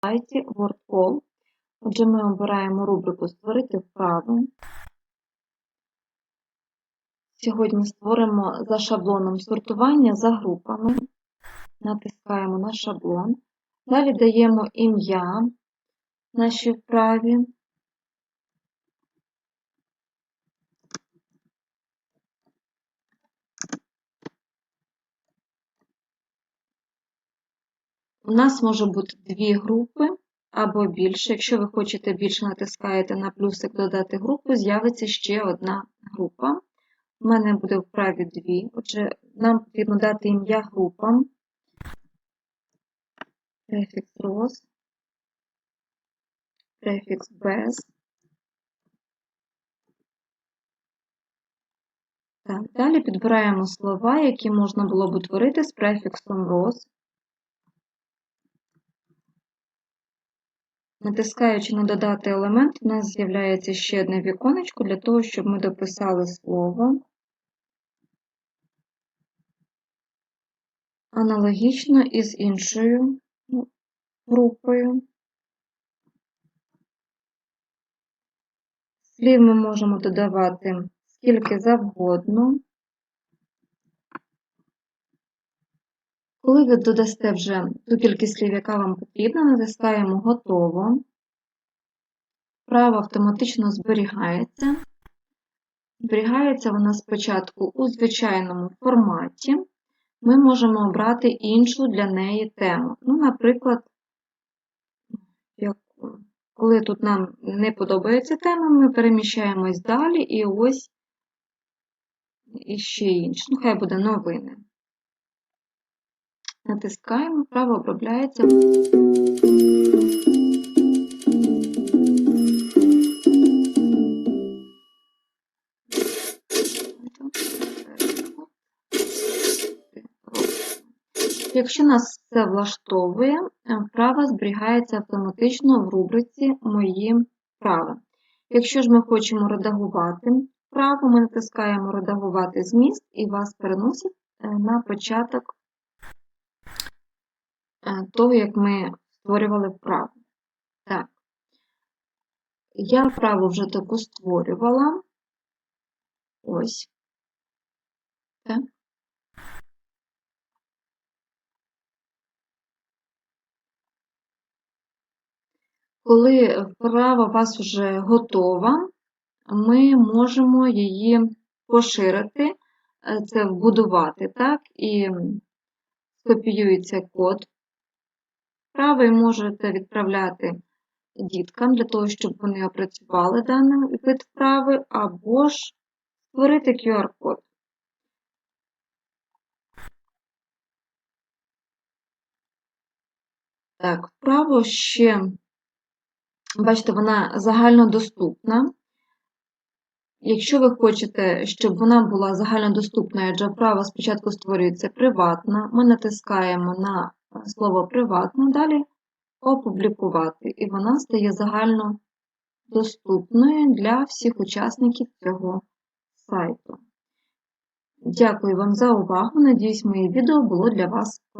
сайті WordCall. Отже, ми обираємо рубрику Створити вправу. Сьогодні створимо за шаблоном сортування за групами. Натискаємо на шаблон. Далі даємо ім'я нашій вправі. У нас може бути дві групи або більше. Якщо ви хочете більше, натискаєте на плюсик додати групу, з'явиться ще одна група. У мене буде в праві дві. Отже, нам потрібно дати ім'я групам. Префікс роз, префікс без. Так, далі підбираємо слова, які можна було б утворити з префіксом роз. Натискаючи на додати елемент, у нас з'являється ще одне віконечко для того, щоб ми дописали слово. Аналогічно із іншою групою. Слів ми можемо додавати скільки завгодно. Коли ви додасте вже ту кількість слів, яка вам потрібна, натискаємо Готово. Право автоматично зберігається. Зберігається вона спочатку у звичайному форматі. Ми можемо обрати іншу для неї тему. Ну, наприклад, коли тут нам не подобається тема, ми переміщаємось далі і ось іще інше. Ну, хай буде новини. Натискаємо, право обробляється. Якщо нас це влаштовує, вправа зберігається автоматично в рубриці Мої вправи. Якщо ж ми хочемо редагувати вправу, ми натискаємо Редагувати зміст і вас переносить на початок того, як ми створювали вправу. Так, я вправу вже таку створювала. Ось. Так. Коли вправа у вас вже готова, ми можемо її поширити, це вбудувати, так, і скопіюється код вправи можете відправляти діткам для того, щоб вони опрацювали даний вид вправи, або ж створити QR-код. Так, вправо ще, бачите, вона загальнодоступна. Якщо ви хочете, щоб вона була загальнодоступною, адже вправа спочатку створюється приватна, ми натискаємо на слово приватно, далі опублікувати, і вона стає загально доступною для всіх учасників цього сайту. Дякую вам за увагу. Надіюсь, моє відео було для вас